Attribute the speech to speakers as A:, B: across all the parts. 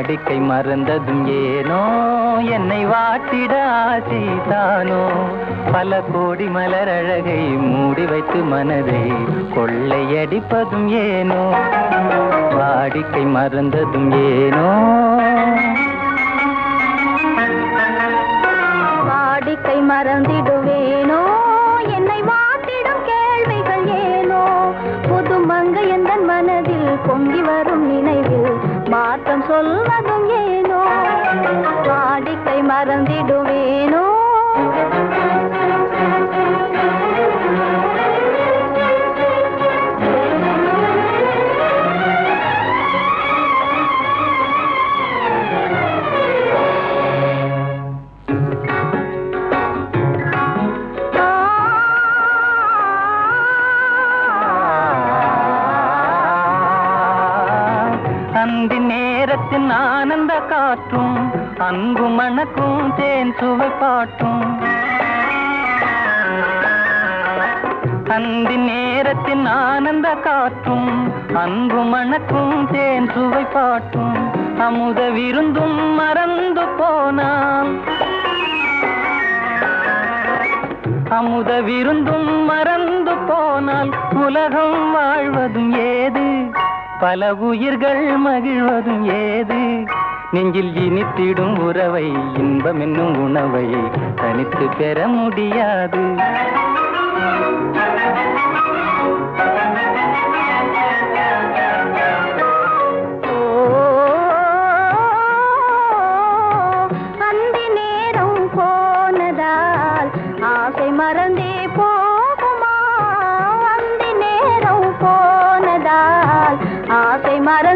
A: வாடிக்கை மறந்ததும் ஏனோ? என்னை வாட்டிட ஆசைதானோ? பல கோடி மலர் அழகை மூடி வைத்து மனதை கொள்ளையடிப்பதும் ஏனோ? வாடிக்கை மறந்ததும் ஏனோ?
B: வாடிக்கை மறந்திடுவேனோ? என்னை வாட்டிடும் கேள்விகள் ஏனோ? புது மங்கை எந்த மனதில் பொங்கி வரும் நினைவில் மாற்றம் சொல்வதும் ஏனோ? வாடிக்கை மறந்திடுவேனோ?
A: அந்தி நேரத்தின் ஆனந்த காற்றும் அன்பு மணக்கும் தேன் சுவை பாட்டும். அந்தி நேரத்தின் ஆனந்த காற்றும் அன்பு மணக்கும் தேன் சுவை பாட்டும். அமுத விருந்தும் மறந்து போனால். அமுத விருந்தும் மறந்து போனால் உலகம் வாழ்வதும் ஏது? பல உயிர்கள் மகிழ்வதும் ஏது? நெஞ்சில் இனித்திடும் உறவை இன்பம் என்னும் உணவை தனித்து பெற முடியாது.
B: हमारा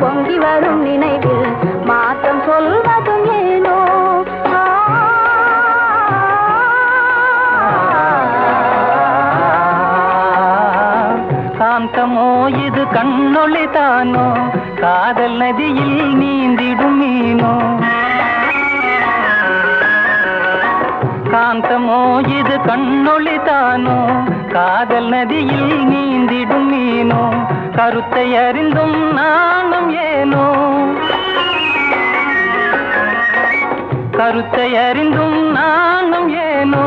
B: பொங்கி வரும் நினைவில் மாற்றம் சொல்வதும் ஏனோ?
A: காந்தமோ இது கண்ணொளி தானோ? காதல் நதியில் நீந்திடும் மீனோ? காந்தமோ? இது கண்ணொளி தானோ? காதல் நதியில் நீந்திடும் மீனோ? கருத்தை அறிந்தும் நானும் ஏனோ? கருத்தை அறிந்தும் நானும் ஏனோ?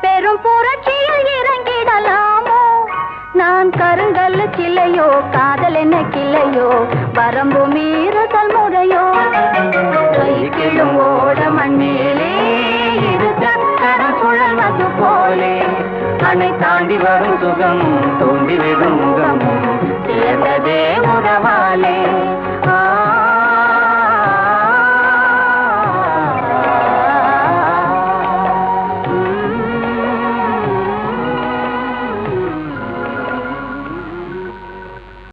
B: பெரும் புரட்சியில் இறங்கிடலாமோ? நான் கருங்கல் கிளையோ? காதல் என்ன கிளையோ? வரம்பு மீறுதல் முறையோ? சைக்கிளும் ஓட மண்ணிலே இது சக்கரம் சுழல்வது போலே.
A: அணை தாண்டி வரும் சுகம் தோண்டி விடும் முகம். சேர்ந்ததே உறவாலே